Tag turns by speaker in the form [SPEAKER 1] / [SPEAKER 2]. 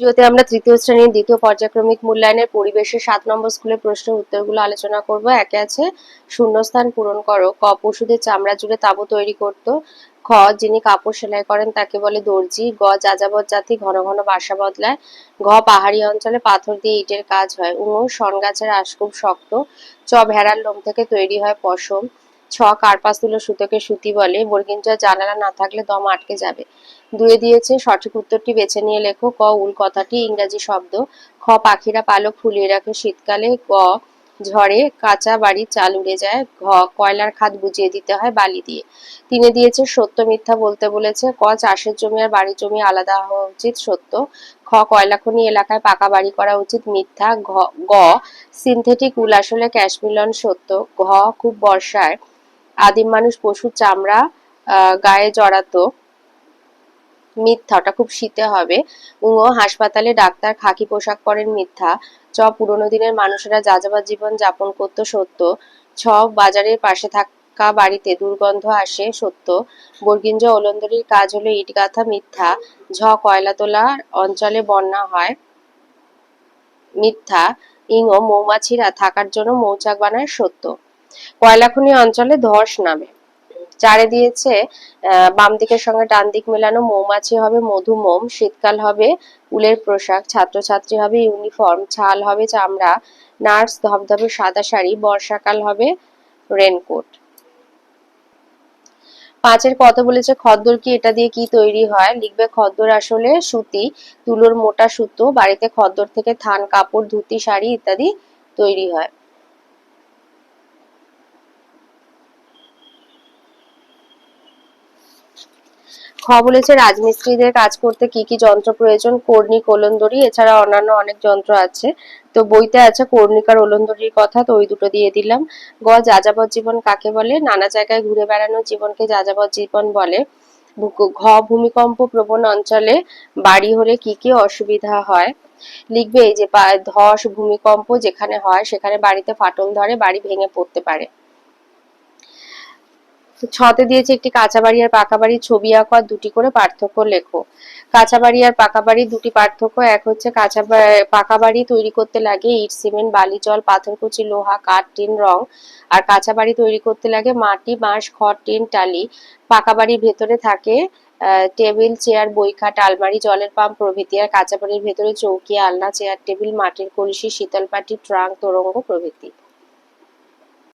[SPEAKER 1] ভিডিওতে আমরা তৃতীয় শ্রেণির দ্বিতীয় পর্যায়ক্রমিক মূল্যায়নের পরিবেশের সাত নম্বর স্কুলের প্রশ্নের উত্তরগুলো আলোচনা করব। একে আছে, শূন্যস্থান পূরণ করো। ক, পশুদের চামড়া জুড়ে তাঁবু তৈরি করত। খ, যিনি কাপড় সেলাই করেন তাকে বলে দর্জি। গ, যাযাবর জাতি ঘন ঘন বাসা বদলায়। ঘ, পাহাড়ি অঞ্চলে পাথর দিয়ে ইটের কাজ হয়। উঙ শন গাছের আঁশ খুব শক্ত। চ, ভেড়ার লোম থেকে তৈরি হয় পশম। ছ কার্পাস তুলো সুতোকে সুতি বলে। বর্গিঞ্জ জানালা না থাকলে দম আটকে যাবে। দুয়ে দিয়েছে, সঠিক উত্তরটি বেছে নিয়ে লেখো। ক, উল কথাটি ইংরাজি শব্দ। খ, পাখিরা পালক ফুলিয়ে রাখে। শীতকালে গ ঝড়ে কাঁচা বাড়ির চাল উড়ে যায়। ঘ, কয়লার খাত বুঝিয়ে দিতে হয় বালি দিয়ে। তিনে দিয়েছে, সত্য মিথ্যা বলতে বলেছে। ক, চাষের জমি আর বাড়ির জমি আলাদা হওয়া উচিত সত্য। খ কয়লা খনি এলাকায় পাকা বাড়ি করা উচিত মিথ্যা। ঘ, গ, সিনথেটিক উল আসলে ক্যাশমিলন সত্য। ঘ, খুব বর্ষায় আদিম মানুষ পশুর চামড়া গায়ে জড়াতো। মিথ্যা, ওটা খুব শীতে হবে। উঙ হাসপাতালে ডাক্তার খাকি পোশাক পরেন মিথ্যা। চ, পুরোনো দিনের মানুষেরা যাযাবর জীবন যাপন করতো সত্য। ছ, বাজারের পাশে থাকা বাড়িতে দুর্গন্ধ আসে সত্য। বর্গিঞ্জ ওলন্দরির কাজ হলো ইট গাঁথা মিথ্যা। ঝ, কয়লা তোলা অঞ্চলে বন্যা হয় মিথ্যা। ইঙ, মৌমাছিরা থাকার জন্য মৌচাক বানায় সত্য। কয়লাখনি অঞ্চলে ধস নামে। চারে দিয়েছে বাম দিকের সঙ্গে ডান দিক মেলানো মৌমাছি হবে মধুমোম, শীতকাল হবে উলের পোশাক, ছাত্রছাত্রী হবে ইউনিফর্ম, ছাল হবে চামড়া, নার্স ধবধবে সাদা শাড়ি, বর্ষাকাল হবে রেনকোট। পাঁচের কত বলেছে, খদ্দর কি এটা দিয়ে কি তৈরি হয়? লিখবে, খদ্দর আসলে সুতি, তুলোর মোটা সুতো, বাড়িতে খদ্দর থেকে থান, কাপড়, ধুতি, শাড়ি ইত্যাদি তৈরি হয়। খ বলেছে, রাজমিস্ত্রিদের কাজ করতে কি কি যন্ত্র প্রয়োজন? কর্ণি কোলন্দরি এছাড়া অন্যান্য অনেক যন্ত্র আছে। তো বইতে আছে কর্ণিকার ওলন্দরির কথা, তো ওই দুটো দিয়ে দিলাম। গ, যাযাবর জীবন কাকে বলে? নানা জায়গায় ঘুরে বেড়ানো জীবনকে যাযাবর জীবন বলে। ঘ, ভূমিকম্প প্রবণ অঞ্চলে বাড়ি হলে কি কি অসুবিধা হয়? লিখবে এই যে ধস, ভূমিকম্প যেখানে হয়, সেখানে বাড়িতে ফাটল ধরে, বাড়ি ভেঙে পড়তে পারে। ছতে দিয়েছে একটি কাঁচা বাড়ি আর পাকা বাড়ির ছবি আঁকো দুটি করে পার্থক্য লেখো। কাঁচা বাড়ি আর পাকা বাড়ির দুটি পার্থক্য, এক হচ্ছে কাঁচা পাকা বাড়ি তৈরি করতে লাগে ইট, সিমেন্ট, বালি, জল পাথরকুচি লোহা, কাঠ, টিন, রং। আর কাঁচা বাড়ি তৈরি করতে লাগে মাটি, বাঁশ, খড়, টিন, টালি। পাকা বাড়ির ভেতরে থাকে টেবিল, চেয়ার, বই, খাট, আলমারি, জলের পাম্প প্রভৃতি। আর কাঁচা বাড়ির ভেতরে চৌকি, আলনা, চেয়ার, টেবিল, মাটির কলসি, শীতল পাটি, ট্রাঙ্ক, তোরঙ্গ প্রভৃতি।